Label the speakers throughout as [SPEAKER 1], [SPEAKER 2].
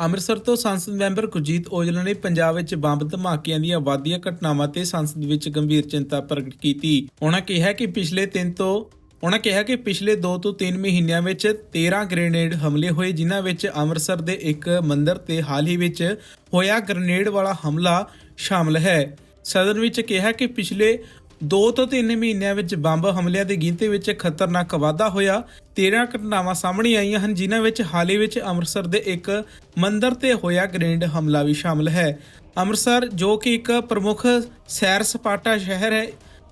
[SPEAKER 1] ਅੰਮ੍ਰਿਤਸਰ ਤੋਂ ਸੰਸਦ ਮੈਂਬਰ ਗੁਰਜੀਤ ਔਜਲਾ ਨੇ ਪੰਜਾਬ ਵਿੱਚ ਬੰਬ ਧਮਾਕਿਆਂ ਦੀਆਂ ਵਾਧੀਆਂ ਘਟਨਾਵਾਂ ਤੇ ਸੰਸਦ ਵਿੱਚ ਗੰਭੀਰ ਚਿੰਤਾ ਪ੍ਰਗਟ ਕੀਤੀ। ਉਹਨਾਂ ਕਿਹਾ ਕਿ ਪਿਛਲੇ 3 ਤੋਂ ਉਹਨਾਂ ਕਿਹਾ ਕਿ ਪਿਛਲੇ 2 ਤੋਂ 3 ਮਹੀਨਿਆਂ ਵਿੱਚ 13 ਗ੍ਰੇਨੇਡ ਹਮਲੇ ਹੋਏ, ਜਿਨ੍ਹਾਂ ਵਿੱਚ ਅੰਮ੍ਰਿਤਸਰ ਦੇ ਇੱਕ ਮੰਦਿਰ ਤੇ ਹਾਲ ਹੀ ਵਿੱਚ ਹੋਇਆ ਗ੍ਰੇਨੇਡ ਵਾਲਾ ਹਮਲਾ ਸ਼ਾਮਲ ਹੈ। ਸਦਨ ਵਿੱਚ ਕਿਹਾ ਕਿ ਪਿਛਲੇ 2 ਤੋਂ 3 ਮਹੀਨਿਆਂ ਵਿੱਚ ਬੰਬ ਹਮਲਿਆਂ ਦੀ ਗਿਣਤੀ ਵਿੱਚ ਖਤਰਨਾਕ ਵਾਧਾ ਹੋਇਆ। 13 ਘਟਨਾਵਾਂ ਸਾਹਮਣੇ ਆਈਆਂ ਹਨ, ਜਿਨ੍ਹਾਂ ਵਿੱਚ ਹਾਲ ਹੀ ਵਿੱਚ ਅੰਮ੍ਰਿਤਸਰ ਦੇ ਇੱਕ ਮੰਦਿਰ ਤੇ ਹੋਇਆ ਗ੍ਰੇਨੇਡ ਹਮਲਾ ਵੀ ਸ਼ਾਮਲ ਹੈ। ਅੰਮ੍ਰਿਤਸਰ, ਜੋ ਕਿ ਇੱਕ ਪ੍ਰਮੁੱਖ ਸੈਰ ਸਪਾਟਾ ਸ਼ਹਿਰ ਹੈ,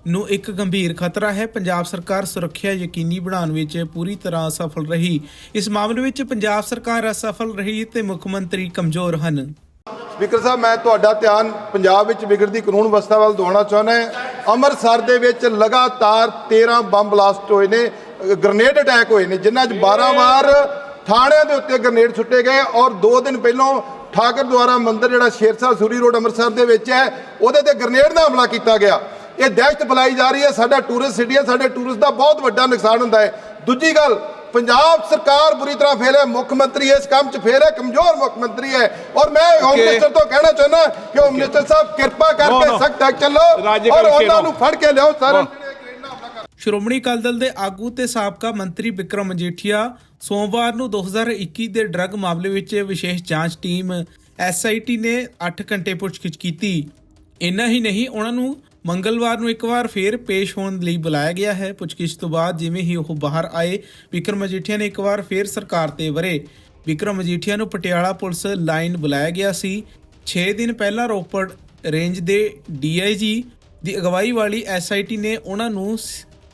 [SPEAKER 1] ਨੂੰ ਇੱਕ ਗੰਭੀਰ ਖਤਰਾ ਹੈ। ਪੰਜਾਬ ਸਰਕਾਰ ਸੁਰੱਖਿਆ ਯਕੀਨੀ ਬਣਾਉਣ ਵਿੱਚ ਪੂਰੀ ਤਰ੍ਹਾਂ ਅਸਫਲ ਰਹੀ। ਇਸ ਮਾਮਲੇ ਵਿੱਚ ਪੰਜਾਬ ਸਰਕਾਰ ਅਸਫਲ ਰਹੀ ਤੇ ਮੁੱਖ ਮੰਤਰੀ ਕਮਜ਼ੋਰ ਹਨ।
[SPEAKER 2] ਸਪੀਕਰ ਸਾਹਿਬ, ਮੈਂ ਤੁਹਾਡਾ ਧਿਆਨ ਪੰਜਾਬ ਵਿੱਚ ਵਿਗੜਦੀ ਕਾਨੂੰਨ ਵਿਵਸਥਾ ਵੱਲ ਦਵਾਉਣਾ ਚਾਹੁੰਦਾ ਹਾਂ। ਅੰਮ੍ਰਿਤਸਰ ਦੇ ਵਿੱਚ ਲਗਾਤਾਰ 13 ਬੰਬ ਬਲਾਸਟ ਹੋਏ ਨੇ ਗ੍ਰਨੇਡ ਅਟੈਕ ਹੋਏ ਨੇ ਜਿਨ੍ਹਾਂ 'ਚ 12 ਵਾਰ ਥਾਣਿਆਂ ਦੇ ਉੱਤੇ ਗ੍ਰਨੇਡ ਸੁੱਟੇ ਗਏ ਔਰ 2 ਦਿਨ ਪਹਿਲਾਂ ਠਾਕਰ ਦੁਆਰਾ ਮੰਦਿਰ ਜਿਹੜਾ ਸ਼ੇਰਸ਼ਾਹ ਸੂਰੀ ਰੋਡ ਅੰਮ੍ਰਿਤਸਰ ਦੇ ਵਿੱਚ ਹੈ ਉਹਦੇ ਤੇ ਗ੍ਰਨੇਡ ਦਾ ਹਮਲਾ ਕੀਤਾ ਗਿਆ। ਇਹ ਦਹਿਸ਼ਤ ਫੈਲਾਈ ਜਾ ਰਹੀ ਹੈ ਸਾਡਾ ਟੂਰਿਸਟ ਸਿਟੀ ਹੈ ਸਾਡੇ ਟੂਰਿਸਟ ਦਾ ਬਹੁਤ ਵੱਡਾ ਨੁਕਸਾਨ ਹੁੰਦਾ ਹੈ। ਦੂਜੀ ਗੱਲ ਪੰਜਾਬ ਸਰਕਾਰ ਬੁਰੀ ਤਰ੍ਹਾਂ ਫੇਲ ਹੈ ਮੁੱਖ ਮੰਤਰੀ ਇਸ ਕੰਮ 'ਚ ਫੇਲ ਹੈ ਕਮਜ਼ੋਰ ਮੁੱਖ ਮੰਤਰੀ ਹੈ ਔਰ ਮੈਂ ਹੋਮ. ਮਿਨਿਸਟਰ ਤੋਂ ਕਹਿਣਾ ਚਾਹੁੰਦਾ ਕਿ ਹੋਮ ਮਿਨਿਸਟਰ ਸਾਹਿਬ ਕਿਰਪਾ ਕਰਕੇ. ਸਖਤ ਐਕਸ਼ਨ ਲਓ ਔਰ ਉਹਨਾਂ. ਨੂੰ ਫੜ ਕੇ ਲਿਆਓ ਸਾਰੇ
[SPEAKER 1] ਸ਼੍ਰੋਮਣੀ ਅਕਾਲੀ ਦਲ ਦੇ ਆਗੂ ਤੇ ਸਾਬਕਾ ਮੰਤਰੀ ਵਿਕਰਮ ਮਜੀਠੀਆ ਸੋਮਵਾਰ ਨੂੰ 2021 ਦੇ ਡਰੱਗ ਮਾਮਲੇ ਵਿੱਚ ਵਿਸ਼ੇਸ਼ ਜਾਂਚ ਟੀਮ ਐਸਆਈਟੀ ਨੇ 8 ਘੰਟੇ ਪੁੱਛਗਿੱਛ ਕੀਤੀ ਇੰਨਾ ਹੀ ਨਹੀਂ ਉਹਨਾਂ ਨੂੰ ਮੰਗਲਵਾਰ ਨੂੰ ਇੱਕ ਵਾਰ ਫੇਰ ਪੇਸ਼ ਹੋਣ ਲਈ ਬੁਲਾਇਆ ਗਿਆ ਹੈ। ਪੁੱਛਗਿੱਛ ਤੋਂ ਬਾਅਦ ਜਿਵੇਂ ਹੀ ਉਹ ਬਾਹਰ ਆਏ, ਵਿਕਰਮ ਮਜੀਠੀਆ ਨੇ ਇੱਕ ਵਾਰ ਫੇਰ ਸਰਕਾਰ ਤੇ ਵਰੇ। ਵਿਕਰਮ ਮਜੀਠੀਆ ਨੂੰ ਪਟਿਆਲਾ ਪੁਲਿਸ ਲਾਈਨ ਬੁਲਾਇਆ ਗਿਆ ਸੀ। 6 ਦਿਨ ਪਹਿਲਾਂ ਰੋਪੜ ਰੇਂਜ ਦੇ ਡੀਆਈਜੀ ਦੀ ਅਗਵਾਈ ਵਾਲੀ ਐਸਆਈਟੀ ਨੇ ਉਹਨਾਂ ਨੂੰ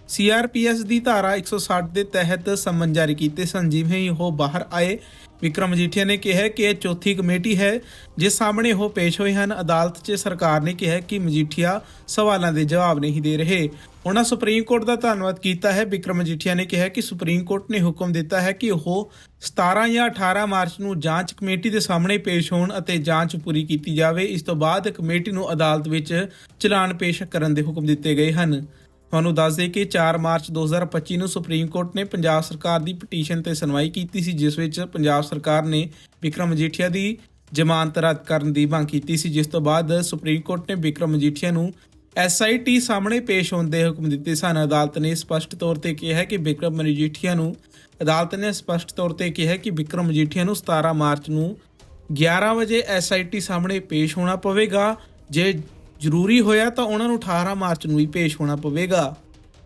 [SPEAKER 1] ਸੀਆਰਪੀਐਸ ਦੀ ਧਾਰਾ 160 ਦੇ ਤਹਿਤ ਸਮਨ ਜਾਰੀ ਕੀਤੇ ਸਨ। ਜਿਵੇਂ ਹੀ ਉਹ ਬਾਹਰ ਆਏ ਵਿਕਰਮ ਮਜੀਠੀਆ ਨੇ ਕਿਹਾ ਕਿ ਇਹ ਚੌਥੀ ਕਮੇਟੀ ਹੈ, ਜਿਸ ਸਾਹਮਣੇ ਉਹ ਪੇਸ਼ ਹੋਏ ਹਨ। ਅਦਾਲਤ 'ਚ ਸਰਕਾਰ ਨੇ ਕਿਹਾ ਕਿ ਮਜੀਠੀਆ ਸਵਾਲਾਂ ਦੇ ਜਵਾਬ ਨਹੀਂ ਦੇ ਰਹੇ। ਉਹਨਾਂ ਸੁਪਰੀਮ ਕੋਰਟ ਦਾ ਧੰਨਵਾਦ ਕੀਤਾ ਹੈ। ਵਿਕਰਮ ਮਜੀਠੀਆ ਨੇ ਕਿਹਾ ਕਿ ਸੁਪਰੀਮ ਕੋਰਟ ਨੇ ਹੁਕਮ ਦਿੱਤਾ ਹੈ ਕਿ ਉਹ 17 ਜਾਂ 18 ਮਾਰਚ ਨੂੰ ਜਾਂਚ ਕਮੇਟੀ ਦੇ ਸਾਹਮਣੇ ਪੇਸ਼ ਹੋਣ ਅਤੇ ਜਾਂਚ ਪੂਰੀ ਕੀਤੀ ਜਾਵੇ। ਇਸ ਤੋਂ ਬਾਅਦ ਕਮੇਟੀ ਨੂੰ ਅਦਾਲਤ ਵਿੱਚ ਚਲਾਨ ਪੇਸ਼ ਕਰਨ ਦੇ ਹੁਕਮ ਦਿੱਤੇ ਗਏ ਹਨ। ਤੁਹਾਨੂੰ ਦੱਸ ਦੇ ਕਿ 4 ਮਾਰਚ 2025 ਨੂੰ ਸੁਪਰੀਮ ਕੋਰਟ ਨੇ ਪੰਜਾਬ ਸਰਕਾਰ ਦੀ ਪਟੀਸ਼ਨ ਤੇ ਸੁਣਵਾਈ ਕੀਤੀ ਸੀ, ਜਿਸ ਵਿੱਚ ਪੰਜਾਬ ਸਰਕਾਰ ਨੇ ਵਿਕਰਮ ਮਜੀਠੀਆ ਦੀ ਜ਼ਮਾਨਤ ਰੱਦ ਕਰਨ ਦੀ ਮੰਗ ਕੀਤੀ ਸੀ। ਜਿਸ ਤੋਂ ਬਾਅਦ ਸੁਪਰੀਮ ਕੋਰਟ ਨੇ ਵਿਕਰਮ ਮਜੀਠੀਆ ਨੂੰ ਐਸਆਈਟੀ ਸਾਹਮਣੇ ਪੇਸ਼ ਹੋਣ ਦੇ ਹੁਕਮ ਦਿੱਤੇ ਸਨ। ਅਦਾਲਤ ਨੇ ਸਪਸ਼ਟ ਤੌਰ ਤੇ ਕਿਹਾ ਹੈ ਕਿ ਵਿਕਰਮ ਮਜੀਠੀਆ ਨੂੰ ਅਦਾਲਤ ਨੇ ਸਪਸ਼ਟ ਤੌਰ ਤੇ ਕਿਹਾ ਕਿ ਵਿਕਰਮ ਮਜੀਠੀਆ ਨੂੰ 17 ਮਾਰਚ ਨੂੰ 11 ਵਜੇ ਐਸਆਈਟੀ ਸਾਹਮਣੇ ਪੇਸ਼ ਹੋਣਾ ਪਵੇਗਾ। ਜੇ ਜ਼ਰੂਰੀ ਹੋਇਆ ਤਾਂ ਉਹਨਾਂ ਨੂੰ 18 ਮਾਰਚ ਨੂੰ ਹੀ ਪੇਸ਼ ਹੋਣਾ ਪਵੇਗਾ।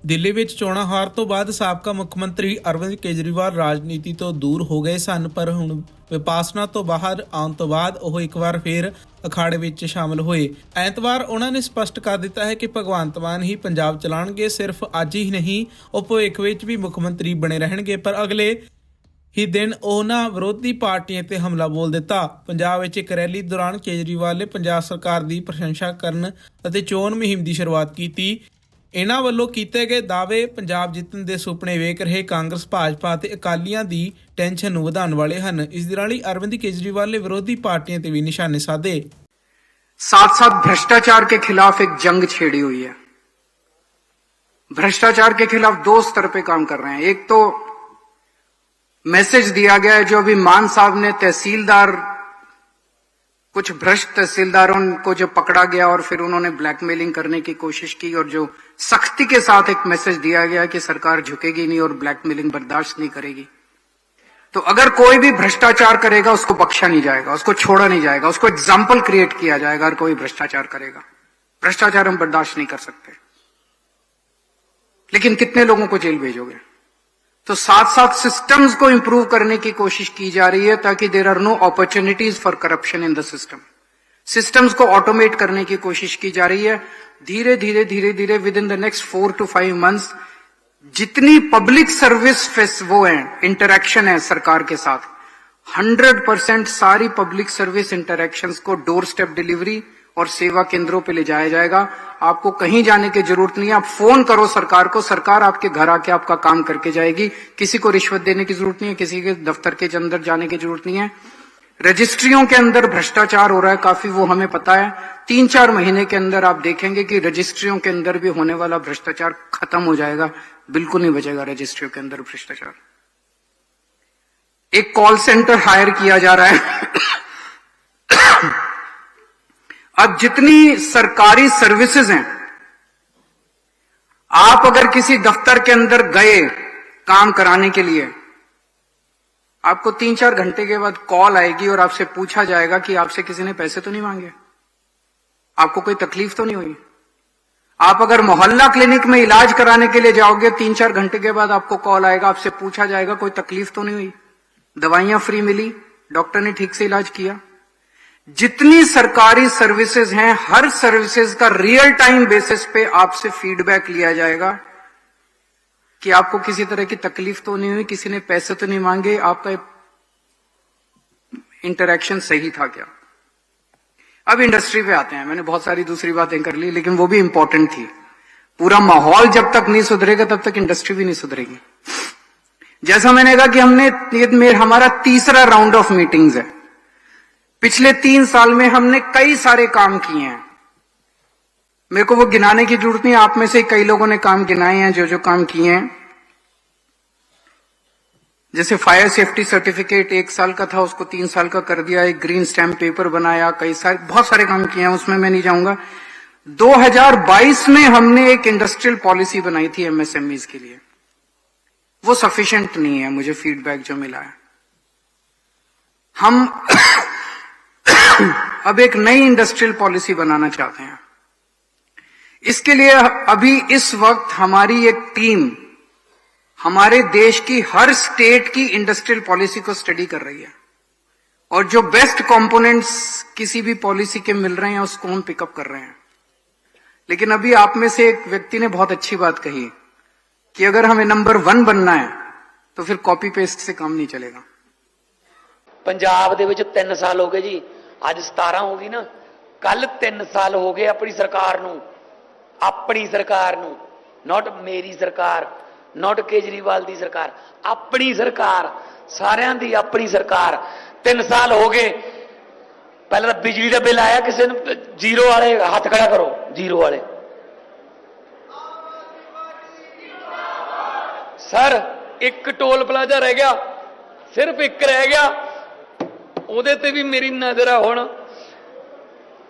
[SPEAKER 1] ਦਿੱਲੀ ਵਿੱਚ ਚੋਣਾਂ ਹਾਰ ਤੋਂ ਬਾਅਦ ਸਾਬਕਾ ਮੁੱਖ ਮੰਤਰੀ ਅਰਵਿੰਦ ਕੇਜਰੀਵਾਲ ਰਾਜਨੀਤੀ ਤੋਂ ਦੂਰ ਹੋ ਗਏ ਸਨ, ਪਰ ਹੁਣ ਵਿਪਾਸਨਾ ਤੋਂ ਬਾਹਰ ਆਉਣ ਤੋਂ ਬਾਅਦ ਉਹ ਇੱਕ ਵਾਰ ਫੇਰ ਅਖਾੜੇ ਵਿੱਚ ਸ਼ਾਮਲ ਹੋਏ। ਐਤਵਾਰ ਉਹਨਾਂ ਨੇ ਸਪਸ਼ਟ ਕਰ ਦਿੱਤਾ ਹੈ ਕਿ ਭਗਵੰਤ ਮਾਨ ਹੀ ਪੰਜਾਬ ਚਲਾਉਣਗੇ ਸਿਰਫ ਅੱਜ ਹੀ ਨਹੀਂ, ਉਹ ਭਵਿੱਖ ਵਿੱਚ ਵੀ ਮੁੱਖ ਮੰਤਰੀ ਬਣੇ ਰਹਿਣਗੇ, ਪਰ ਅਗਲੇ ਹੀ ਦਿਨ ਉਹਨਾਂ ਵਿਰੋਧੀ ਪਾਰਟੀਆਂ ਤੇ ਹਮਲਾ ਬੋਲ ਦਿੱਤਾ ਪੰਜਾਬ ਵਿੱਚ ਇੱਕ ਰੈਲੀ ਦੌਰਾਨ ਕੇਜਰੀਵਾਲ ਨੇ ਪੰਜਾਬ ਸਰਕਾਰ ਦੀ ਪ੍ਰਸ਼ੰਸਾ ਕਰਨ ਅਤੇ ਚੋਣ ਮੁਹਿੰਮ ਦੀ ਸ਼ੁਰੂਆਤ ਕੀਤੀ ਇਹਨਾਂ ਵੱਲੋਂ ਕੀਤੇ ਗਏ ਦਾਅਵੇ ਪੰਜਾਬ ਜਿੱਤਣ ਦੇ ਸੁਪਨੇ ਵੇਖ ਰਹੇ ਕਾਂਗਰਸ ਭਾਜਪਾ ਅਤੇ ਅਕਾਲੀਆਂ ਦੀ ਟੈਨਸ਼ਨ ਨੂੰ ਵਧਾਉਣ ਵਾਲੇ ਹਨ ਇਸ ਦੇ ਨਾਲ ਹੀ ਅਰਵਿੰਦ ਕੇਜਰੀਵਾਲ ਨੇ ਵਿਰੋਧੀ ਪਾਰਟੀਆਂ ਤੇ ਵੀ ਨਿਸ਼ਾਨੇ ਸਾਧੇ
[SPEAKER 3] साथ साथ भ्रष्टाचार के खिलाफ एक जंग छेड़ी हुई है भ्रष्टाचार के खिलाफ दो स्तर पे काम कर रहे हैं एक तो मैसेज दिया गया है, जो अभी मान साहब ने तहसीलदार, कुछ भ्रष्ट तहसीलदारों को जो पकड़ा गया और फिर उन्होंने ब्लैकमेलिंग करने की कोशिश की और जो सख्ती के साथ एक मैसेज दिया गया कि सरकार झुकेगी नहीं और ब्लैकमेलिंग बर्दाश्त नहीं करेगी। तो अगर कोई भी भ्रष्टाचार करेगा, उसको बख्शा नहीं जाएगा, उसको छोड़ा नहीं जाएगा, उसको एग्ज़ाम्पल क्रिएट किया जाएगा अगर कोई भ्रष्टाचार करेगा। भ्रष्टाचार हम बर्दाश्त नहीं कर सकते। लेकिन कितने लोगों को जेल भेजोगे? तो साथ साथ सिस्टम्स को इंप्रूव करने की कोशिश की जा रही है ताकि there are no opportunities for corruption in the system systems को ऑटोमेट करने की कोशिश की जा रही है। धीरे धीरे धीरे धीरे within the next four to five months जितनी पब्लिक सर्विस वो है इंटरेक्शन है सरकार के साथ हंड्रेड परसेंट सारी पब्लिक सर्विस इंटरेक्शन को डोर स्टेप डिलीवरी और सेवा केंद्रों पे ले जाया जाएगा। आपको कहीं जाने की ज़रूरत नहीं है। आप फ़ोन करो सरकार को। सरकार आपके घर आके आपका काम करके जाएगी। किसी को रिश्वत देने की ज़रूरत नहीं है। किसी के दफ्तर के अंदर जाने की ज़रूरत नहीं है। रजिस्ट्रियों के अंदर भ्रष्टाचार हो रहा है। काफ़ी वो हमें पता है। तीन चार महीने के अंदर आप देखेंगे कि रजिस्ट्रियों के अंदर भी होने वाला भ्रष्टाचार खत्म हो जाएगा। बिल्कुल नहीं बचेगा रजिस्ट्रियों के अंदर भ्रष्टाचार। एक कॉल सेंटर हायर किया जा रहा है। अब जितनी सरकारी सर्विसेज़ हैं, आप अगर किसी दफ्तर के अंदर गए काम कराने के लिए, आपको तीन चार घंटे के बाद कॉल आएगी और आपसे पूछा जाएगा कि आपसे किसी ने पैसे तो नहीं मांगे। आपको कोई तकलीफ़ तो नहीं हुई? आप अगर मोहल्ला क्लिनिक में इलाज कराने के लिए जाओगे तीन चार घंटे के बाद आपको कॉल आएगा, आपसे पूछा जाएगा, कोई तकलीफ़ तो नहीं हुई? दवाइयाँ फ्री मिली डॉक्टर ने ठीक से इलाज किया। जितनी सरकारी सर्विसेज़ हैं, हर सर्विसेज़ का रियल टाइम बेसिस पे आपसे फीडबैक लिया जाएगा कि आपको किसी तरह की तकलीफ़ तो नहीं हुई, किसी ने पैसे तो नहीं मांगे, आपका इंटरेक्शन सही था क्या? अब इंडस्ट्री पे आते हैं। मैंने बहुत सारी दूसरी बातें कर ली, लेकिन वो भी इंपॉर्टेंट थी। पूरा माहौल जब तक नहीं सुधरेगा, तब तक इंडस्ट्री भी नहीं सुधरेगी। जैसा मैंने कहा कि हमने, ये मेरा, हमारा तीसरा राउंड ऑफ़ मीटिंग्स है। पिछले तीन साल में हमने कई सारे काम किए हैं। मेरे को वो गिनाने की ज़रूरत नहीं, आप में से कई लोगों ने काम गिनाए हैं जो जो काम किए हैं। जैसे फायर सेफ्टी सर्टिफिकेट एक साल का था, उसको तीन साल का कर दिया, एक ग्रीन स्टैम्प पेपर बनाया, कई सारे, बहुत सारे काम किए हैं, उसमें मैं नहीं जाऊँगा। 2022 में हमने एक इंडस्ट्रियल पॉलिसी बनाई थी एमएसएमईज के लिए। वो सफिशिएंट नहीं है, मुझे फीडबैक जो मिला है। हम अब एक नई इंडस्ट्रियल पॉलिसी बनाना चाहते हैं। इसके लिए अभी इस वक्त हमारी एक टीम हमारे देश की हर स्टेट की इंडस्ट्रियल पॉलिसी को स्टडी कर रही है। और जो बेस्ट कंपोनेंट्स किसी भी पॉलिसी के मिल रहे हैं, उसको हम पिकअप कर रहे हैं। लेकिन अभी आप में से एक व्यक्ति ने बहुत अच्छी बात कही कि अगर हमें नंबर वन बनना है तो फिर कॉपी पेस्ट से काम नहीं चलेगा।
[SPEAKER 4] पंजाब तीन साल हो गए जी। ਅੱਜ 17 ਹੋ ਗਈ ਨਾ ਕੱਲ 3 ਸਾਲ ਹੋ ਗਏ ਆਪਣੀ ਸਰਕਾਰ ਨੂੰ, ਆਪਣੀ ਸਰਕਾਰ ਨੂੰ ਨਾਟ ਮੇਰੀ ਸਰਕਾਰ ਨਾਟ ਕੇਜਰੀਵਾਲ ਦੀ ਸਰਕਾਰ, ਆਪਣੀ ਸਰਕਾਰ, ਸਾਰਿਆਂ ਦੀ ਆਪਣੀ ਸਰਕਾਰ 3 ਸਾਲ ਹੋ ਗਏ, ਪਹਿਲਾਂ ਤਾਂ ਬਿਜਲੀ ਦਾ ਬਿੱਲ ਆਇਆ ਕਿਸੇ ਨੂੰ, ਜ਼ੀਰੋ ਵਾਲੇ ਹੱਥ ਖੜਾ ਕਰੋ, ਜ਼ੀਰੋ ਵਾਲੇ। ਸਰ, ਇੱਕ ਟੋਲ ਪਲਾਜ਼ਾ ਰਹਿ ਗਿਆ, ਸਿਰਫ ਇੱਕ ਰਹਿ ਗਿਆ ਉਹਦੇ ਤੇ ਵੀ ਮੇਰੀ ਨਜ਼ਰ ਆ ਹੁਣ।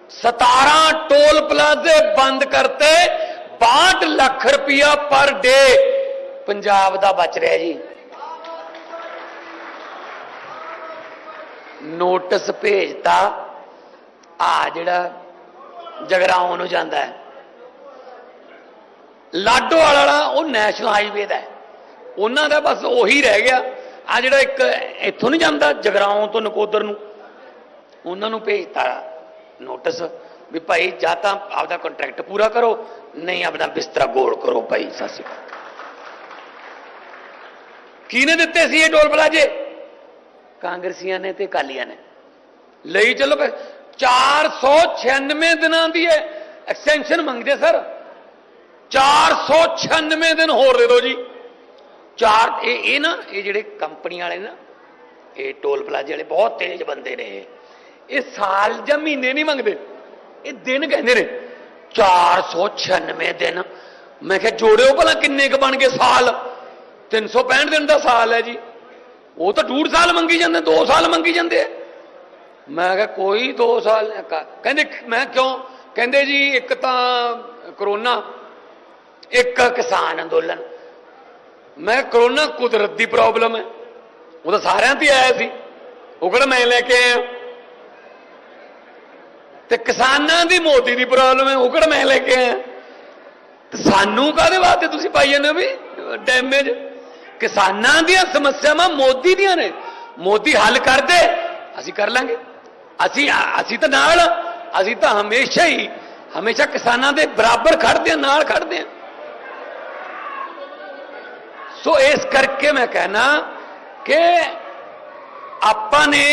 [SPEAKER 4] 17 ਟੋਲ ਪਲਾਜ਼ੇ ਬੰਦ ਕਰਤੇ 62 ਲੱਖ ਰੁਪਇਆ ਪਰ ਡੇ। ਪੰਜਾਬ ਦਾ ਬਚ ਰਿਹਾ ਜੀ। ਨੋਟਿਸ ਭੇਜਤਾ, ਆ ਜਿਹੜਾ ਜਗਰਾਉਂ ਨੂੰ ਜਾਂਦਾ ਹੈ। ਲਾਡੋ ਵਾਲਾ, ਉਹ ਨੈਸ਼ਨਲ ਹਾਈਵੇ ਦਾ ਉਹਨਾਂ ਦਾ ਬਸ ਉਹੀ ਰਹਿ ਗਿਆ। ਆ ਜਿਹੜਾ ਇੱਕ ਇੱਥੋਂ ਨਹੀਂ ਜਾਂਦਾ, ਜਗਰਾਉਂ ਤੋਂ ਨਕੋਦਰ ਨੂੰ। ਉਹਨਾਂ ਨੂੰ ਭੇਜਤਾ ਨੋਟਿਸ ਵੀ ਭਾਈ ਜਾਂ ਤਾਂ ਆਪਦਾ ਕੰਟਰੈਕਟ ਪੂਰਾ ਕਰੋ, ਨਹੀਂ ਆਪਣਾ ਬਿਸਤਰਾ ਗੋਲ ਕਰੋ ਭਾਈ, ਸਤਿ ਸ਼੍ਰੀ ਅਕਾਲ। ਕਿਹਨੇ ਦਿੱਤੇ ਸੀ ਇਹ ਟੋਲ ਪਲਾਜੇ? ਕਾਂਗਰਸੀਆਂ ਨੇ ਤੇ ਕਾਲੀਆਂ ਨੇ। ਲਈ ਚੱਲੋ ਫਿਰ 496 ਦਿਨਾਂ ਦੀ ਹੈ ਐਕਸਟੈਂਸ਼ਨ ਮੰਗਦੇ ਸਰ। 496 ਦਿਨ ਹੋਰ ਦੇ ਦਿਓ ਜੀ। ਚਾਰ ਇਹ ਇਹ ਨਾ, ਇਹ ਜਿਹੜੇ ਕੰਪਨੀ ਵਾਲੇ ਨਾ, ਇਹ ਟੋਲ ਪਲਾਜ਼ੇ ਵਾਲੇ ਬਹੁਤ ਤੇਜ਼ ਬੰਦੇ ਨੇ ਇਹ। ਸਾਲ ਜਾਂ ਮਹੀਨੇ ਨਹੀਂ ਮੰਗਦੇ, ਇਹ ਦਿਨ ਕਹਿੰਦੇ ਨੇ 496 ਦਿਨ। ਮੈਂ ਕਿਹਾ, ਜੋੜਿਓ ਭਲਾ ਕਿੰਨੇ ਕ ਬਣ ਗਏ ਸਾਲ? 365 ਦਿਨ ਦਾ ਸਾਲ ਹੈ ਜੀ। ਉਹ ਤਾਂ ਡੂਢ ਸਾਲ ਮੰਗੀ ਜਾਂਦੇ 2 ਸਾਲ ਮੰਗੀ ਜਾਂਦੇ ਆ। ਮੈਂ ਕਿਹਾ, ਕੋਈ 2 ਸਾਲ ਕਹਿੰਦੇ, ਮੈਂ ਕਿਉਂ? ਕਹਿੰਦੇ ਜੀ, ਇੱਕ ਤਾਂ ਕਰੋਨਾ, ਇੱਕ ਕਿਸਾਨ ਅੰਦੋਲਨ। ਮੈਂ ਕਰੋਨਾ ਕੁਦਰਤ ਦੀ ਪ੍ਰੋਬਲਮ ਹੈ। ਉਹ ਤਾਂ ਸਾਰਿਆਂ ਤੇ ਆਇਆ ਸੀ। ਉਹ ਕਿਹੜਾ ਮੈਂ ਲੈ ਕੇ ਆਇਆ? ਤੇ ਕਿਸਾਨਾਂ ਦੀ ਮੋਦੀ ਦੀ ਪ੍ਰੋਬਲਮ ਹੈ, ਉਹ ਕਿਹੜਾ ਮੈਂ ਲੈ ਕੇ ਆਇਆ? ਤੇ ਸਾਨੂੰ ਕਾਹਦੇ ਵਾਸਤੇ ਤੁਸੀਂ ਪਾਈ ਜਾਂਦੇ ਹੋ ਵੀ ਡੈਮੇਜ ਕਿਸਾਨਾਂ ਦੀਆਂ ਸਮੱਸਿਆਵਾਂ ਮੋਦੀ ਦੀਆਂ ਨੇ। ਮੋਦੀ ਹੱਲ ਕਰਦੇ, ਅਸੀਂ ਕਰ ਲਾਂਗੇ। ਅਸੀਂ ਅਸੀਂ ਤਾਂ ਨਾਲ ਅਸੀਂ ਤਾਂ ਹਮੇਸ਼ਾ ਹੀ, ਹਮੇਸ਼ਾ ਕਿਸਾਨਾਂ ਦੇ ਬਰਾਬਰ ਖੜਦੇ ਹਾਂ ਨਾਲ ਖੜਦੇ ਹਾਂ ਸੋ ਇਸ ਕਰਕੇ ਮੈਂ ਕਹਿਣਾ ਕਿ ਆਪਾਂ ਨੇ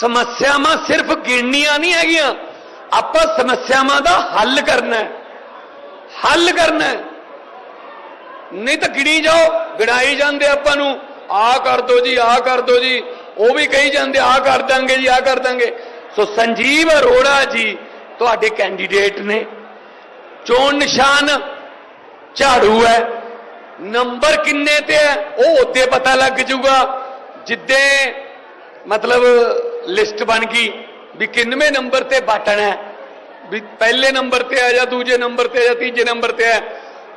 [SPEAKER 4] ਸਮੱਸਿਆਵਾਂ ਸਿਰਫ ਗਿਣਨੀਆਂ ਨਹੀਂ ਹੈਗੀਆਂ ਆਪਾਂ ਸਮੱਸਿਆਵਾਂ ਦਾ ਹੱਲ ਕਰਨਾ ਹੈ ਹੱਲ ਕਰਨਾ ਹੈ ਨਹੀਂ ਤਾਂ ਗਿਣੀ ਜਾਓ ਗਿਣਾਈ ਜਾਂਦੇ ਆਪਾਂ ਨੂੰ ਆ ਕਰ ਦੋ ਜੀ ਆ ਕਰ ਦੋ ਜੀ ਉਹ ਵੀ ਕਹੀ ਜਾਂਦੇ ਆ ਕਰ ਦਾਂਗੇ ਜੀ ਆ ਕਰ ਦਾਂਗੇ ਸੋ ਸੰਜੀਵ ਅਰੋੜਾ ਜੀ ਤੁਹਾਡੇ ਕੈਂਡੀਡੇਟ ਨੇ ਚੋਣ ਨਿਸ਼ਾਨ ਝਾੜੂ ਹੈ ਨੰਬਰ ਕਿੰਨੇ ਤੇ ਹੈ? ਉਹ ਉੱਤੇ ਪਤਾ ਲੱਗ ਜਾਊਗਾ। ਜਿੱਦੇ ਮਤਲਬ ਲਿਸਟ ਬਣ ਗਈ ਵੀ ਕਿੰਨਵੇਂ ਨੰਬਰ ਤੇ ਬਟਨ ਹੈ। ਵੀ ਪਹਿਲੇ ਨੰਬਰ ਤੇ ਆ ਜਾਂ ਦੂਜੇ ਨੰਬਰ ਤੇ ਆ ਜਾਂ ਤੀਜੇ ਨੰਬਰ ਤੇ ਆ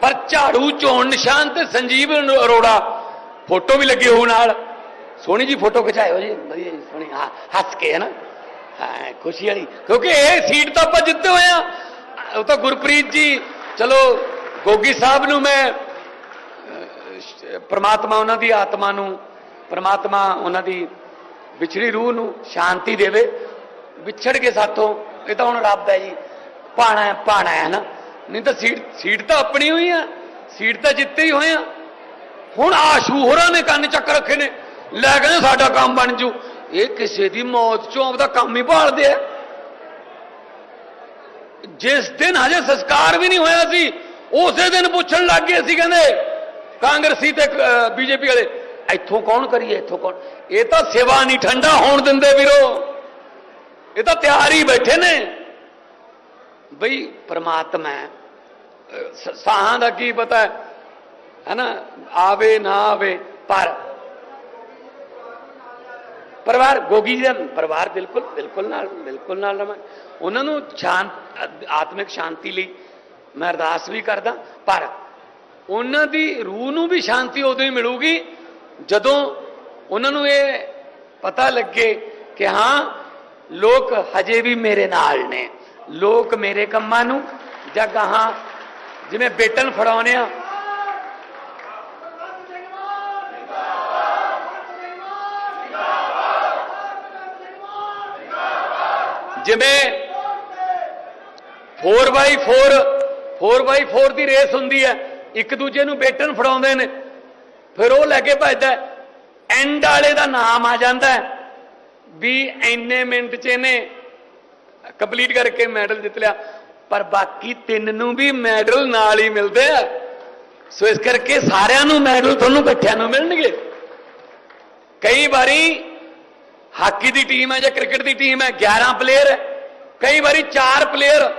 [SPEAKER 4] ਪਰ ਝਾੜੂ ਚੋਣ ਨਿਸ਼ਾਨ ਤੇ ਸੰਜੀਵ ਅਰੋੜਾ ਫੋਟੋ ਵੀ ਲੱਗੀ ਹੋਊ ਨਾਲ। ਸੋਹਣੀ ਜੀ ਫੋਟੋ ਖਿਚਾਇਓ ਜੀ। ਵਧੀਆ ਜੀ, ਸੋਹਣੀ। ਹਾਂ, ਹੱਸ ਕੇ ਹੈ ਨਾ ਹਾਂ, ਖੁਸ਼ੀ ਵਾਲੀ। ਕਿਉਂਕਿ ਇਹ ਸੀਟ ਤਾਂ ਆਪਾਂ ਜਿੱਤੇ ਹੋਏ ਆ। ਉਹ ਤਾਂ ਗੁਰਪ੍ਰੀਤ ਜੀ, ਚਲੋ, ਗੋਗੀ ਸਾਹਿਬ ਨੂੰ ਮੈਂ ਪ੍ਰਮਾਤਮਾ ਉਹਨਾਂ ਦੀ ਆਤਮਾ ਨੂੰ, ਪ੍ਰਮਾਤਮਾ ਉਹਨਾਂ ਦੀ ਵਿਛੜੀ ਰੂਹ ਨੂੰ ਸ਼ਾਂਤੀ ਦੇਵੇ, ਵਿਛੜ ਕੇ ਸਾਥੋਂ, ਇਹ ਤਾਂ ਹੁਣ ਰੱਬ ਹੈ ਜੀ ਪਾਣਾ ਹੈ ਪਾਣਾ ਹੈ ਨਾ। ਨਹੀਂ ਤਾਂ ਸੀਟ ਸੀਟ ਤਾਂ ਆਪਣੀ ਹੋਈ ਆ, ਸੀਟ ਤਾਂ ਜਿੱਤੇ ਹੀ ਹੋਏ ਆ। ਹੁਣ ਆਸ਼ੂ ਹੋਰਾਂ ਨੇ ਕੰਨ ਚੱਕ ਰੱਖੇ ਨੇ, ਲੈ ਕਹਿੰਦੇ ਸਾਡਾ ਕੰਮ ਬਣ ਜੂ। ਇਹ ਕਿਸੇ ਦੀ ਮੌਤ ਚੋਂ ਆਪਦਾ ਕੰਮ ਹੀ ਭਾਲਦੇ ਆ। ਜਿਸ ਦਿਨ ਹਜੇ ਸੰਸਕਾਰ ਵੀ ਨਹੀਂ ਹੋਇਆ ਸੀ, ਉਸੇ ਦਿਨ ਪੁੱਛਣ ਲੱਗ ਗਏ ਸੀ, ਕਹਿੰਦੇ ਕਾਂਗਰਸੀ ਤੇ ਬੀਜੇਪੀ ਵਾਲੇ, ਇੱਥੋਂ ਕੌਣ ਕਰੀਏ, ਇੱਥੋਂ ਕੌਣ? ਇਹ ਤਾਂ ਸੇਵਾ ਨਹੀਂ, ਠੰਡਾ ਹੋਣ ਦਿੰਦੇ ਵੀਰੋ। ਇਹ ਤਾਂ ਤਿਆਰ ਹੀ ਬੈਠੇ ਨੇ। ਬਈ, ਪ੍ਰਮਾਤਮਾ ਸਾਹਾਂ ਦਾ ਕੀ ਪਤਾ ਹੈ? ਨਾ ਆਵੇ ਨਾ ਆਵੇ, ਪਰ ਪਰਿਵਾਰ ਗੋਗੀ ਜੀ ਦਾ ਪਰਿਵਾਰ ਬਿਲਕੁਲ ਬਿਲਕੁਲ ਨਾਲ ਬਿਲਕੁਲ ਨਾਲ ਰਵਾਂ। ਉਹਨਾਂ ਨੂੰ ਸ਼ਾਂਤ ਆਤਮਿਕ ਸ਼ਾਂਤੀ ਲਈ ਮੈਂ ਅਰਦਾਸ ਵੀ ਕਰਦਾ, ਪਰ ਉਹਨਾਂ ਦੀ ਰੂਹ ਨੂੰ ਵੀ ਸ਼ਾਂਤੀ ਉਦੋਂ ਹੀ ਮਿਲੂਗੀ ਜਦੋਂ ਉਹਨਾਂ ਨੂੰ ਇਹ ਪਤਾ ਲੱਗੇ ਕਿ ਹਾਂ, ਲੋਕ ਹਜੇ ਵੀ ਮੇਰੇ ਨਾਲ ਨੇ। ਲੋਕ ਮੇਰੇ ਕੰਮਾਂ ਨੂੰ ਜਾਂ ਗਾਹਾਂ ਜਿਵੇਂ ਬੇਟਨ ਫੜਾਉਨੇ ਆ। ਜਿਵੇਂ 4x4 4x4 ਦੀ ਰੇਸ ਹੁੰਦੀ ਹੈ। ਇੱਕ ਦੂਜੇ ਨੂੰ ਬੇਟਨ ਫੜਾਉਂਦੇ ਨੇ। ਫਿਰ ਉਹ ਲੈ ਕੇ ਭੱਜਦਾ ਐਂਡ ਵਾਲੇ ਦਾ ਨਾਮ ਆ ਜਾਂਦਾ ਵੀ ਐਨੇ ਮਿੰਟ ਚ ਇਹਨੇ ਕੰਪਲੀਟ ਕਰਕੇ ਮੈਡਲ ਜਿੱਤ ਲਿਆ। ਪਰ ਬਾਕੀ ਤਿੰਨ ਨੂੰ ਵੀ ਮੈਡਲ ਨਾਲ ਹੀ ਮਿਲਦੇ ਆ। ਸੋ ਇਸ ਕਰਕੇ ਸਾਰਿਆਂ ਨੂੰ ਮੈਡਲ ਤੁਹਾਨੂੰ ਇਕੱਠਿਆਂ ਨੂੰ ਮਿਲਣਗੇ। ਕਈ ਵਾਰੀ ਹਾਕੀ ਦੀ ਟੀਮ ਹੈ ਜਾਂ ਕ੍ਰਿਕਟ ਦੀ ਟੀਮ ਹੈ 11 ਪਲੇਅਰ ਹੈ। ਕਈ ਵਾਰੀ 4 ਪਲੇਅਰ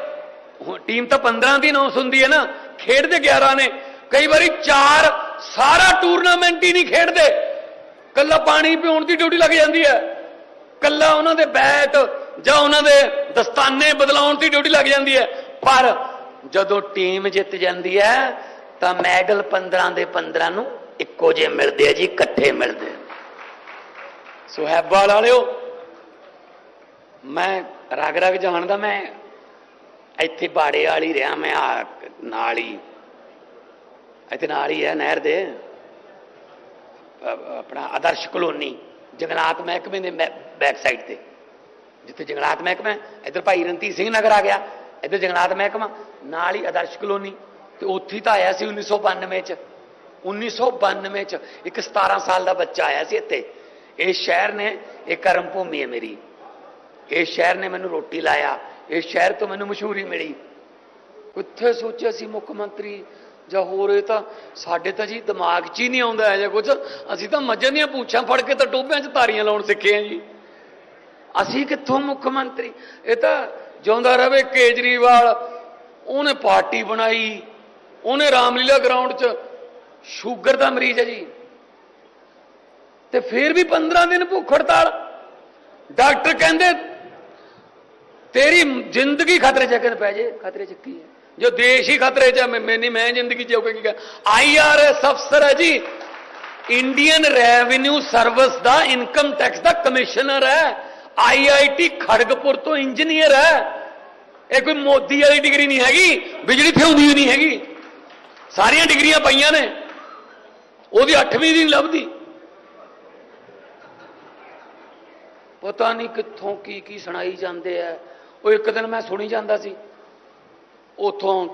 [SPEAKER 4] ਟੀਮ ਤਾਂ 15 ਦੀ ਅਨਾਉਂਸ ਹੁੰਦੀ ਹੈ ਨਾ। ਖੇਡਦੇ 11 ਨੇ। ਕਈ ਵਾਰੀ 4 ਸਾਰਾ ਟੂਰਨਾਮੈਂਟ ਹੀ ਨਹੀਂ ਖੇਡਦੇ। ਕੱਲਾ ਪਾਣੀ ਪਿਉਣ ਦੀ ਡਿਊਟੀ ਲੱਗ ਜਾਂਦੀ ਹੈ। ਕੱਲਾ ਉਹਨਾਂ ਦੇ ਬੈਟ ਜਾਂ ਉਹਨਾਂ ਦੇ ਦਸਤਾਨੇ ਬਦਲਾਉਣ ਦੀ ਡਿਊਟੀ ਲੱਗ ਜਾਂਦੀ ਹੈ। ਪਰ ਜਦੋਂ ਟੀਮ ਜਿੱਤ ਜਾਂਦੀ ਹੈ, ਤਾਂ ਮੈਡਲ 15 ਦੇ 15 ਨੂੰ ਇੱਕੋ ਜਿਹੇ ਮਿਲਦੇ ਆ ਜੀ, ਇਕੱਠੇ ਮਿਲਦੇ ਆ। ਸੁਹੈਬਾਲ ਵਾਲਿਓ, ਮੈਂ ਰਗ ਰਗ ਜਾਣਦਾ, ਮੈਂ ਇੱਥੇ ਬਾੜੇ ਵਾਲੀ ਰਿਹਾ ਮੈਂ ਆ ਨਾਲ ਹੀ। ਇੱਥੇ ਨਾਲ ਹੀ ਹੈ ਨਹਿਰ ਦੇ। ਆਪਣਾ ਆਦਰਸ਼ ਕਲੋਨੀ, ਜੰਗਲਾਤ ਮਹਿਕਮੇ ਦੇ ਬੈਕ ਸਾਈਡ ਤੇ। ਜਿੱਥੇ ਜੰਗਲਾਤ ਮਹਿਕਮਾ ਇੱਧਰ ਭਾਈ ਰਣਧੀਰ ਸਿੰਘ ਨਗਰ ਆ ਗਿਆ, ਇੱਧਰ ਜੰਗਲਾਤ ਮਹਿਕਮਾ, ਨਾਲ ਹੀ ਆਦਰਸ਼ ਕਲੋਨੀ। ਤੇ ਉੱਥੇ ਤਾਂ ਆਇਆ ਸੀ 1992 ਚ। 1992 ਚ ਇੱਕ 17 ਸਾਲ ਦਾ ਬੱਚਾ ਆਇਆ ਸੀ ਇੱਥੇ। ਇਹ ਸ਼ਹਿਰ ਨੇ, ਇਹ ਕਰਮ ਭੂਮੀ ਹੈ ਮੇਰੀ। ਇਹ ਸ਼ਹਿਰ ਨੇ ਮੈਨੂੰ ਰੋਟੀ ਲਾਇਆ। ਇਸ ਸ਼ਹਿਰ ਤੋਂ ਮੈਨੂੰ ਮਸ਼ਹੂਰੀ ਮਿਲੀ। ਕਿੱਥੇ ਸੋਚਿਆ ਸੀ ਮੁੱਖ ਮੰਤਰੀ, ਜਾਂ ਹੋਰ ਇਹ ਤਾਂ ਸਾਡੇ ਤਾਂ ਜੀ ਦਿਮਾਗ 'ਚ ਹੀ ਨਹੀਂ ਆਉਂਦਾ ਇਹ ਜਿਹਾ ਕੁਝ ਅਸੀਂ ਤਾਂ ਮੱਝਾਂ ਦੀਆਂ ਪੂਛਾਂ ਫੜ ਕੇ ਤਾਂ ਟੋਭਿਆਂ 'ਚ ਤਾਰੀਆਂ ਲਾਉਣ ਸਿੱਖੇ ਆ ਜੀ। ਅਸੀਂ ਕਿੱਥੋਂ ਮੁੱਖ ਮੰਤਰੀ? ਇਹ ਤਾਂ ਜਿਉਂਦਾ ਰਵੇ ਕੇਜਰੀਵਾਲ, ਉਹਨੇ ਪਾਰਟੀ ਬਣਾਈ, ਉਹਨੇ ਰਾਮਲੀਲਾ ਗਰਾਊਂਡ 'ਚ ਸ਼ੂਗਰ ਦਾ ਮਰੀਜ਼ ਹੈ ਜੀ। ਤੇ ਫਿਰ ਵੀ 15 ਦਿਨ ਭੁੱਖ ਹੜਤਾਲ। ਡਾਕਟਰ ਕਹਿੰਦੇ ਤੇਰੀ ਜ਼ਿੰਦਗੀ ਖਤਰੇ 'ਚ ਹੈ। ਪੈ ਜੇ, ਖਤਰੇ 'ਚ ਕੀ ਹੈ? ਜੋ ਦੇਸ਼ ਹੀ ਖਤਰੇ 'ਚ ਮੈਂ ਨਹੀਂ ਮੈਂ ਜ਼ਿੰਦਗੀ ਜਿਉਂ ਕੀ ਆਈਆਰਐਸ ਅਫਸਰ ਹੈ ਜੀ। ਇੰਡੀਅਨ ਰੈਵਨਿਊ ਸਰਵਿਸ ਦਾ ਇਨਕਮ ਟੈਕਸ ਦਾ ਕਮਿਸ਼ਨਰ ਹੈ। ਆਈਆਈਟੀ ਖੜਗਪੁਰ ਤੋਂ ਇੰਜੀਨੀਅਰ ਹੈ। ਇਹ ਕੋਈ ਮੋਦੀ ਵਾਲੀ ਡਿਗਰੀ ਨਹੀਂ ਹੈਗੀ, ਬਿਜਲੀ ਥਿਉਂਦੀ ਨਹੀਂ ਹੈਗੀ। ਸਾਰੀਆਂ ਡਿਗਰੀਆਂ ਪਈਆਂ ਨੇ। ਉਹਦੀ 8ਵੀਂ ਦੀ ਨਹੀਂ ਲੱਭਦੀ। ਪਤਾ ਨਹੀਂ ਕਿੱਥੋਂ ਕੀ ਕੀ ਸੁਣਾਈ ਜਾਂਦੇ ਆ। ਉਹ ਇੱਕ ਦਿਨ ਮੈਂ ਸੁਣੀ ਜਾਂਦਾ ਸੀ। ਉਥੋਂ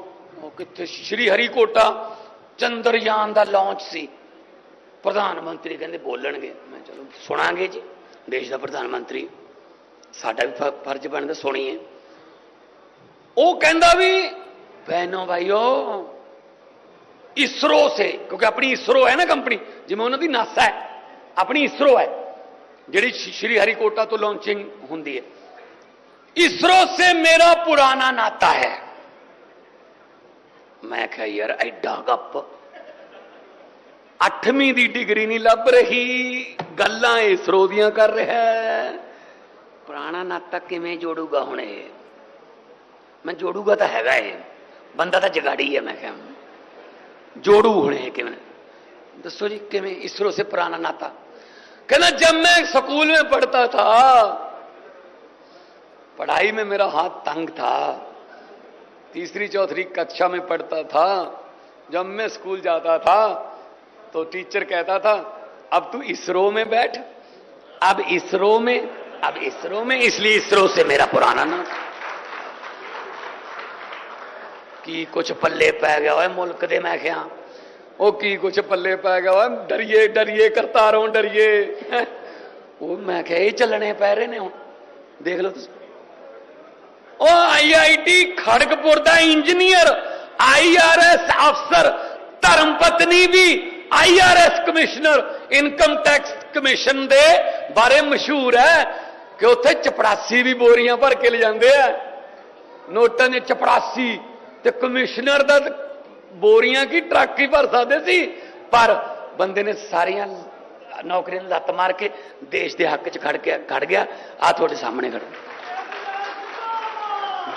[SPEAKER 4] ਕਿੱਥੇ ਸ਼੍ਰੀ ਹਰੀਕੋਟਾ ਚੰਦਰਯਾਨ ਦਾ ਲਾਂਚ ਸੀ। ਪ੍ਰਧਾਨ ਮੰਤਰੀ ਕਹਿੰਦੇ ਬੋਲਣਗੇ। ਮੈਂ ਚਲੋ ਸੁਣਾਂਗੇ ਜੀ। ਦੇਸ਼ ਦਾ ਪ੍ਰਧਾਨ ਮੰਤਰੀ, ਸਾਡਾ ਵੀ ਫਰਜ਼ ਬਣਦਾ ਸੁਣੀਏ ਉਹ ਕਹਿੰਦਾ ਵੀ ਬੈਨੋ ਭਾਈਓ, ਇਸਰੋ ਸੇ, ਕਿਉਂਕਿ ਆਪਣੀ ਇਸਰੋ ਹੈ ਨਾ ਕੰਪਨੀ ਜਿਵੇਂ ਉਹਨਾਂ ਦੀ ਨਾਸਾ ਹੈ। ਆਪਣੀ ਇਸਰੋ ਹੈ, ਜਿਹੜੀ ਸ਼੍ਰੀ ਹਰੀਕੋਟਾ ਤੋਂ ਲਾਂਚਿੰਗ ਹੁੰਦੀ ਹੈ। इसरो से मेरा पुराना नाता है। मैं क्या यार एडा गप अठवीं की डिग्री नहीं लभ रही। गल् इसरो दियाँ कर रहा है। पुराना नाता किमें जोड़ूगा हूँ ये मैं जोड़ूगा तो हैगा ये। बंदा तो जगाड़ी है, मैं क्या जोड़ू हूँ कि दसो जी किमें इसरो से पुराना नाता? कहना जब मैं स्कूल में पढ़ता था पढ़ाई में मेरा हाथ तंग था तीसरी चौथी कक्षा में पढ़ता था जब मैं स्कूल जाता था तो टीचर कहता था अब तू इसरो में बैठ अब इसरो में अब इसरो में इसलिए इसरो से मेरा पुराना नाम ਕੀ ਕੁਛ ਪੱਲੇ ਪੈ ਗਿਆ ਓਏ ਮੁਲਕ ਦੇ ਮੈਂ ਕਿਹਾ ਉਹ ਕੀ ਕੁਛ ਪੱਲੇ ਪੈ ਗਿਆ ਓਏ ਡਰੀਏ ਡਰੀਏ ਕਰਤਾਰੋਂ ਡਰੀਏ ਉਹ ਮੈਂ ਕਿਹਾ ਇਹ ਚੱਲਣੇ ਪੈ ਰਹੇ ਨੇ ਹੁਣ ਦੇਖ ਲਓ ਤੁਸੀਂ ਉਹ ਆਈਆਈਟੀ ਖੜਗਪੁਰ ਦਾ ਇੰਜੀਨੀਅਰ ਆਈਆਰਐਸ ਅਫਸਰ, ਧਰਮ ਪਤਨੀ ਵੀ IRS commissioner, income tax commission ਦੇ ਬਾਰੇ ਮਸ਼ਹੂਰ ਹੈ ਕਿ ਉੱਥੇ ਚਪੜਾਸੀ ਵੀ ਬੋਰੀਆਂ ਭਰ ਕੇ ਲੈ ਜਾਂਦੇ ਆ। ਨੋਟਾਂ ਦੇ ਚਪੜਾਸੀ ਤੇ ਕਮਿਸ਼ਨਰ ਦਾ ਬੋਰੀਆਂ ਕੀ ਟਰੱਕ ਹੀ ਭਰ ਸਕਦੇ ਸੀ, ਪਰ ਬੰਦੇ ਨੇ ਸਾਰੀਆਂ ਨੌਕਰੀਆਂ ਨੂੰ ਲੱਤ ਮਾਰ ਕੇ ਦੇਸ਼ ਦੇ ਹੱਕ 'ਚ ਖੜ ਗਿਆ ਖੜ ਗਿਆ। ਆ ਤੁਹਾਡੇ ਸਾਹਮਣੇ ਖੜਾ।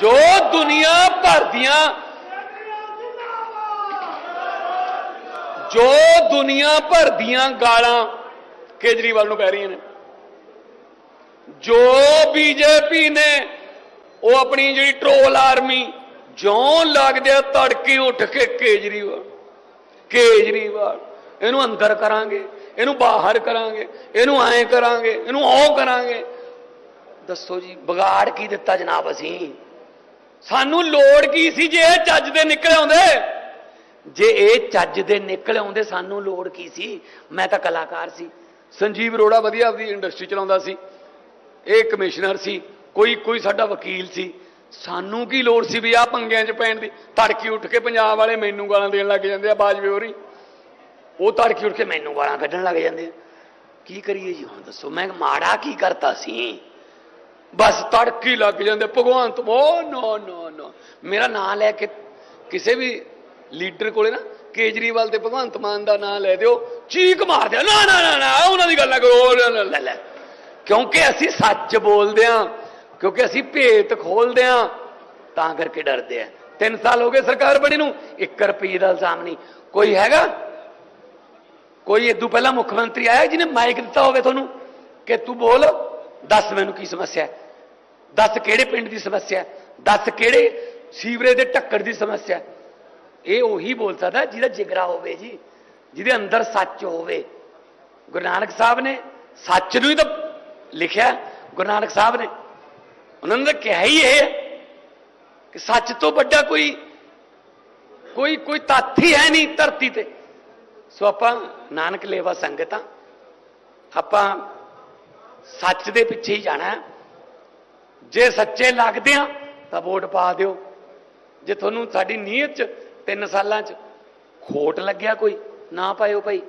[SPEAKER 4] ਜੋ ਦੁਨੀਆ ਭਰ ਦੀਆਂ ਜੋ ਦੁਨੀਆ ਭਰ ਦੀਆਂ ਗਾਲਾਂ ਕੇਜਰੀਵਾਲ ਨੂੰ ਪੈ ਰਹੀਆਂ ਨੇ। ਜੋ ਬੀਜੇਪੀ ਨੇ ਉਹ ਆਪਣੀ ਜਿਹੜੀ ਟਰੋਲ ਆਰਮੀ ਜਿਉਂ ਲੱਗਦੇ ਆ ਤੜਕੇ ਉੱਠ ਕੇ ਕੇਜਰੀਵਾਲ ਕੇਜਰੀਵਾਲ, ਇਹਨੂੰ ਅੰਦਰ ਕਰਾਂਗੇ, ਇਹਨੂੰ ਬਾਹਰ ਕਰਾਂਗੇ, ਇਹਨੂੰ ਐਂ ਕਰਾਂਗੇ, ਇਹਨੂੰ ਉਹ ਕਰਾਂਗੇ। ਦੱਸੋ ਜੀ, ਵਿਗਾੜ ਕੀ ਦਿੱਤਾ ਜਨਾਬ ਅਸੀਂ? ਸਾਨੂੰ ਲੋੜ ਕੀ ਸੀ ਜੇ ਇਹ ਚੱਜ ਦੇ ਨਿਕਲ ਆਉਂਦੇ? ਜੇ ਇਹ ਚੱਜ ਦੇ ਨਿਕਲ ਆਉਂਦੇ, ਸਾਨੂੰ ਲੋੜ ਕੀ ਸੀ? ਮੈਂ ਤਾਂ ਕਲਾਕਾਰ ਸੀ। ਸੰਜੀਵ ਅਰੋੜਾ ਵਧੀਆ ਆਪਦੀ ਇੰਡਸਟਰੀ ਚਲਾਉਂਦਾ ਸੀ। ਇਹ ਕਮਿਸ਼ਨਰ ਸੀ। ਕੋਈ ਕੋਈ ਸਾਡਾ ਵਕੀਲ ਸੀ। ਸਾਨੂੰ ਕੀ ਲੋੜ ਸੀ ਵੀ ਆ ਪੰਗਿਆਂ 'ਚ ਪੈਣ ਦੀ? ਧੜਕੀ ਉੱਠ ਕੇ ਪੰਜਾਬ ਵਾਲੇ ਮੈਨੂੰ ਗਾਲਾਂ ਦੇਣ ਲੱਗ ਜਾਂਦੇ ਆ ਬਾਜਵੇ ਹੋਰੀ ਉਹ ਤੜਕੀ ਉੱਠ ਕੇ ਮੈਨੂੰ ਗਾਲਾਂ ਕੱਢਣ ਲੱਗ ਜਾਂਦੇ ਆ। ਕੀ ਕਰੀਏ ਜੀ? ਹੁਣ ਦੱਸੋ। ਮੈਂ ਮਾੜਾ ਕੀ ਕਰਤਾ ਸੀ? ਬਸ ਤੜਕੀ ਲੱਗ ਜਾਂਦੇ ਭਗਵੰਤ ਮੋ ਨੋ ਨੋ ਨੋ। ਮੇਰਾ ਨਾਂ ਲੈ ਕੇ ਕਿਸੇ ਵੀ ਲੀਡਰ ਕੋਲੇ ਨਾ ਕੇਜਰੀਵਾਲ ਤੇ ਭਗਵੰਤ ਮਾਨ ਦਾ ਨਾਂ ਲੈ ਦਿਓ, ਚੀਕ ਮਾਰ ਦਿਓ, ਨਾ ਨਾ ਨਾ ਨਾ, ਉਹਨਾਂ ਦੀ ਗੱਲ ਨਾ ਕਰੋ ਲੈ ਲੈ। ਕਿਉਂਕਿ ਅਸੀਂ ਸੱਚ ਬੋਲਦੇ ਆ, ਕਿਉਂਕਿ ਅਸੀਂ ਭੇਤ ਖੋਲਦੇ ਆ, ਤਾਂ ਕਰਕੇ ਡਰਦੇ ਆ। 3 ਸਾਲ ਹੋ ਗਏ ਸਰਕਾਰ ਬਣੀ ਨੂੰ 1 ਰੁਪਏ ਦਾ ਇਲਜ਼ਾਮ ਨਹੀਂ। ਕੋਈ ਹੈਗਾ? ਕੋਈ ਇਦੋਂ ਪਹਿਲਾਂ ਮੁੱਖ ਮੰਤਰੀ ਆਇਆ ਜਿਹਨੇ ਮਾਈਕ ਦਿੱਤਾ ਹੋਵੇ ਤੁਹਾਨੂੰ ਕਿ ਤੂੰ ਬੋਲ? ਦੱਸ ਮੈਨੂੰ ਕੀ ਸਮੱਸਿਆ ਹੈ? ਦੱਸ ਕਿਹੜੇ ਪਿੰਡ ਦੀ ਸਮੱਸਿਆ ਹੈ? ਦੱਸ ਕਿਹੜੇ ਸੀਵਰੇਜ ਦੇ ਟੱਕਰ ਦੀ ਸਮੱਸਿਆ ਹੈ? ਇਹ ਉਹੀ ਬੋਲ ਸਕਦਾ ਜਿਹਦਾ ਜਿਗਰਾ ਹੋਵੇ ਜੀ, ਜਿਹਦੇ ਅੰਦਰ ਸੱਚ ਹੋਵੇ। ਗੁਰੂ ਨਾਨਕ ਸਾਹਿਬ ਨੇ ਸੱਚ ਨੂੰ ਹੀ ਤਾਂ ਲਿਖਿਆ ਗੁਰੂ ਨਾਨਕ ਸਾਹਿਬ ਨੇ ਉਹਨਾਂ ਨੇ ਤਾਂ ਕਿਹਾ ਹੀ ਇਹ ਹੈ ਕਿ ਸੱਚ ਤੋਂ ਵੱਡਾ ਕੋਈ ਕੋਈ ਕੋਈ ਤੱਥ ਹੀ ਹੈ ਨਹੀਂ ਧਰਤੀ ਤੇ। ਸੋ ਆਪਾਂ ਨਾਨਕ ਲੇਵਾ ਸੰਗਤਾਂ, ਆਪਾਂ ਸੱਚ ਦੇ ਪਿੱਛੇ ਹੀ ਜਾਣਾ ਜੇ ਸੱਚੇ ਲੱਗਦੇ ਆ, ਤਾਂ ਵੋਟ ਪਾ ਦਿਓ। ਜੇ ਤੁਹਾਨੂੰ ਸਾਡੀ ਨੀਅਤ ਚ ਤਿੰਨ ਸਾਲਾਂ ਚ ਖੋਟ ਲੱਗਿਆ ਕੋਈ, ਨਾ ਪਾਇਓ ਭਾਈ,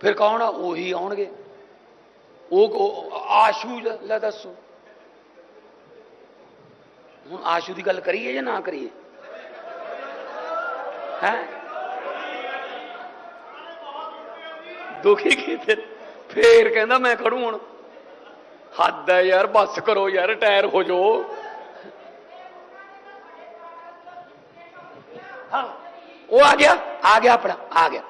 [SPEAKER 4] ਫਿਰ ਕੌਣ ਆ? ਉਹੀ ਆਉਣਗੇ। ਉਹ ਆਸ਼ੂ ਲੈ ਦੱਸੋ। ਹੁਣ ਆਸ਼ੂ ਦੀ ਗੱਲ ਕਰੀਏ ਜਾਂ ਨਾ ਕਰੀਏ? ਹੈ? ਦੁਖੀ ਕੀਤੇ ਫੇਰ ਕਹਿੰਦਾ ਮੈਂ ਖੜੂ ਹੁਣ। ਹੱਦ ਹੈ ਯਾਰ, ਬੱਸ ਕਰੋ ਯਾਰ ਰਿਟਾਇਰ ਹੋ ਜਾਓ। ਹਾਂ। ਉਹ ਆ ਗਿਆ ਆ ਗਿਆ ਆਪਣਾ, ਆ ਗਿਆ।